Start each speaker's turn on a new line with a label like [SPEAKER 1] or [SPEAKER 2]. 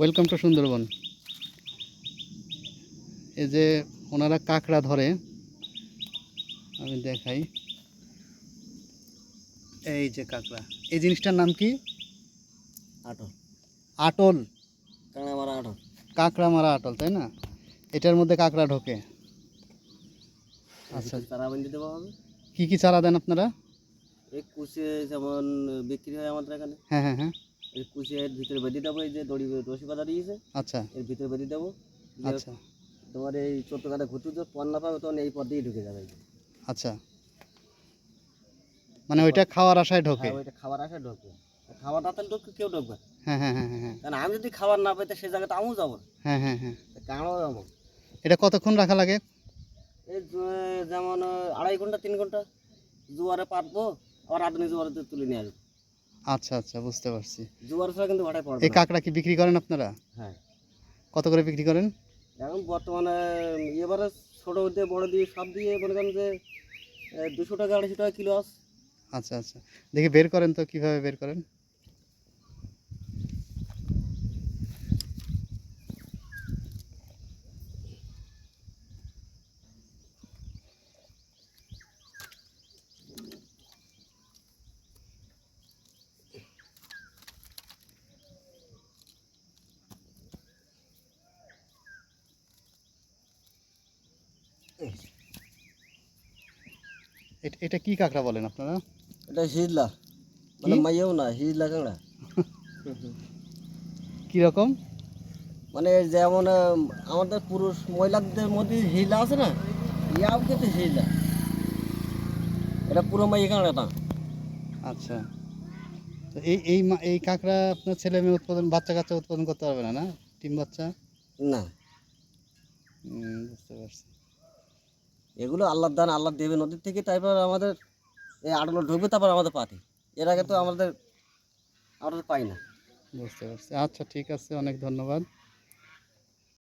[SPEAKER 1] Welcome to Sundarban এই যে ওনারা কাঁকড়া ধরে আমি দেখাই। এই যে কাঁকড়া। এই জিনিসটার নাম কি?
[SPEAKER 2] আটল।
[SPEAKER 1] আটল।
[SPEAKER 2] কাঁকড়া মারা আটল।
[SPEAKER 1] কাঁকড়া মারা আটল তাই না? এটার মধ্যে কাঁকড়া ঢোকে। আচ্ছা।
[SPEAKER 2] তারা বেঁধে দেওয়া হবে?
[SPEAKER 1] কি কি চারা দেন আপনারা?
[SPEAKER 2] এই কুচে যেমন বিক্রি হয় আমাদের এখানে।
[SPEAKER 1] হ্যাঁ হ্যাঁ হ্যাঁ।
[SPEAKER 2] এই কুচের ভিতরে বেঁধে দেবো এই যে দড়ি রশি বাঁধা দিয়েছে।
[SPEAKER 1] আচ্ছা।
[SPEAKER 2] এর ভিতরে বেঁধে দেবো।
[SPEAKER 1] আচ্ছা।
[SPEAKER 2] তোমার এই চোদ্দ কাটা না পাবে তখন এই পর দিয়ে ঢুকে যাবে।
[SPEAKER 1] আচ্ছা। মানে ওইটা খাওয়ার আশায় ঢোকে?
[SPEAKER 2] হ্যাঁ ওইটা খাবার আসে ঢুকবে খাবার না তাহলে ঢুকবে কেউ ঢুকবে
[SPEAKER 1] হ্যাঁ হ্যাঁ হ্যাঁ হ্যাঁ
[SPEAKER 2] কারণ আমি যদি খাবার না পাই তো সেই জায়গাটা আমিও যাব
[SPEAKER 1] হ্যাঁ হ্যাঁ হ্যাঁ।
[SPEAKER 2] যাব
[SPEAKER 1] এটা কতক্ষণ রাখা লাগে?
[SPEAKER 2] এই যেমন আড়াই ঘণ্টা তিন ঘণ্টা। জোয়ারে পাতবো আবার আধুনিক জোয়ারে তুলে নিয়ে আসব।
[SPEAKER 1] আচ্ছা আচ্ছা বুঝতে পারছি।
[SPEAKER 2] জোয়ার ছাড়া কিন্তু ভাটায় পড়বে
[SPEAKER 1] এই। কাঁকড়া কি বিক্রি করেন আপনারা?
[SPEAKER 2] হ্যাঁ।
[SPEAKER 1] কত করে বিক্রি করেন?
[SPEAKER 2] এখন বর্তমানে এবারে ছোট দিয়ে বড় দিয়ে সব দিয়ে মনে করেন যে দুশো টাকা আড়াইশো টাকা কিলো আস
[SPEAKER 1] আচ্ছা আচ্ছা। দেখি বের করেন তো কীভাবে বের করেন? এট- এটা কি কাঁকড়া বলেন আপনারা?
[SPEAKER 2] এটা হিজলা মানে? মাইয়াও না হিজলা কাঁকড়া।
[SPEAKER 1] কীরকম
[SPEAKER 2] মানে যেমন আমাদের পুরুষ মহিলাদের মধ্যে হিজলা আছে না ইয়াও কিন্তু হিজলা এটা পুরো মাইয়া কাঁকড়া না।
[SPEAKER 1] আচ্ছা। তো এই এই এই কাঁকড়া আপনার ছেলে মেয়ে উৎপাদন বাচ্চা কাচ্চা উৎপাদন করতে পারবে না না? ডিম বাচ্চা?
[SPEAKER 2] না।
[SPEAKER 1] বুঝতে পারছি।
[SPEAKER 2] এগুলো আল্লাহ দান আল্লাহ দেবে নদীর থেকে তারপর আমাদের এই আটগুলো ঢুকবে, তারপর আমাদের পাতে। এর আগে তো আমাদের আমরা পাই না।
[SPEAKER 1] বুঝতে পারছি। আচ্ছা ঠিক আছে, অনেক ধন্যবাদ।